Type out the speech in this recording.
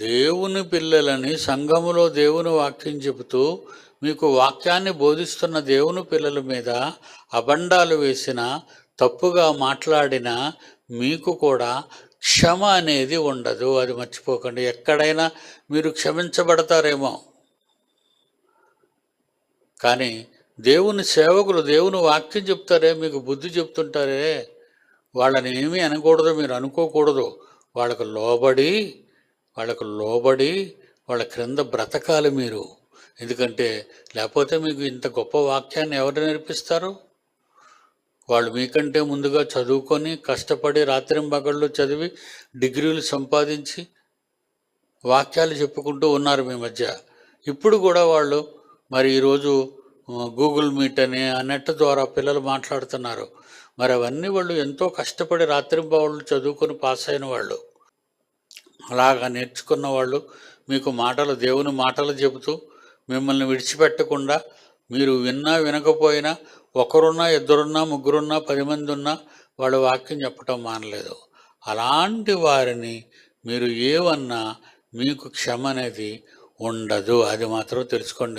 దేవుని పిల్లలని సంఘములో దేవుని వాక్యం చెబుతూ మీకు వాక్యాన్ని బోధిస్తున్న దేవుని పిల్లల మీద అబండాలు వేసిన తప్పుగా మాట్లాడిన మీకు కూడా క్షమ అనేది ఉండదు. అది మర్చిపోకండి. ఎక్కడైనా మీరు క్షమించబడతారేమో. కానీ దేవుని సేవకులు దేవుని వాక్యం చెప్తారే మీకు బుద్ధి చెప్తుంటారే. వాళ్ళని ఏమీ అనకూడదు మీరు అనుకోకూడదు. వాళ్ళకు లోబడి వాళ్ళకు లోబడి వాళ్ళ క్రింద బ్రతకాలి మీరు. ఎందుకంటే లేకపోతే మీకు ఇంత గొప్ప వాక్యాన్ని ఎవరు నేర్పిస్తారు? వాళ్ళు మీకంటే ముందుగా చదువుకొని కష్టపడి రాత్రింబగళ్ళు చదివి డిగ్రీలు సంపాదించి వాక్యాలు చెప్పుకుంటూ ఉన్నారు మీ మధ్య. ఇప్పుడు కూడా వాళ్ళు మరి ఈరోజు గూగుల్ మీట్ అని ఆ నెట్ ద్వారా పిల్లలు మాట్లాడుతున్నారు. మరి అవన్నీ వాళ్ళు ఎంతో కష్టపడి రాత్రింబవళ్ళు చదువుకొని పాస్ అయిన వాళ్ళు. అలాగా నేర్చుకున్న వాళ్ళు మీకు మాటలు దేవుని మాటలు చెబుతూ మిమ్మల్ని విడిచిపెట్టకుండా మీరు విన్నా వినకపోయినా ఒకరున్నా ఇద్దరున్నా ముగ్గురున్నా పది మంది ఉన్నా వాళ్ళ వాక్యం చెప్పటం మానలేదు. అలాంటి వారిని మీరు ఏమన్నా మీకు క్షమ అనేది ఉండదు. అది మాత్రం తెలుసుకోండి.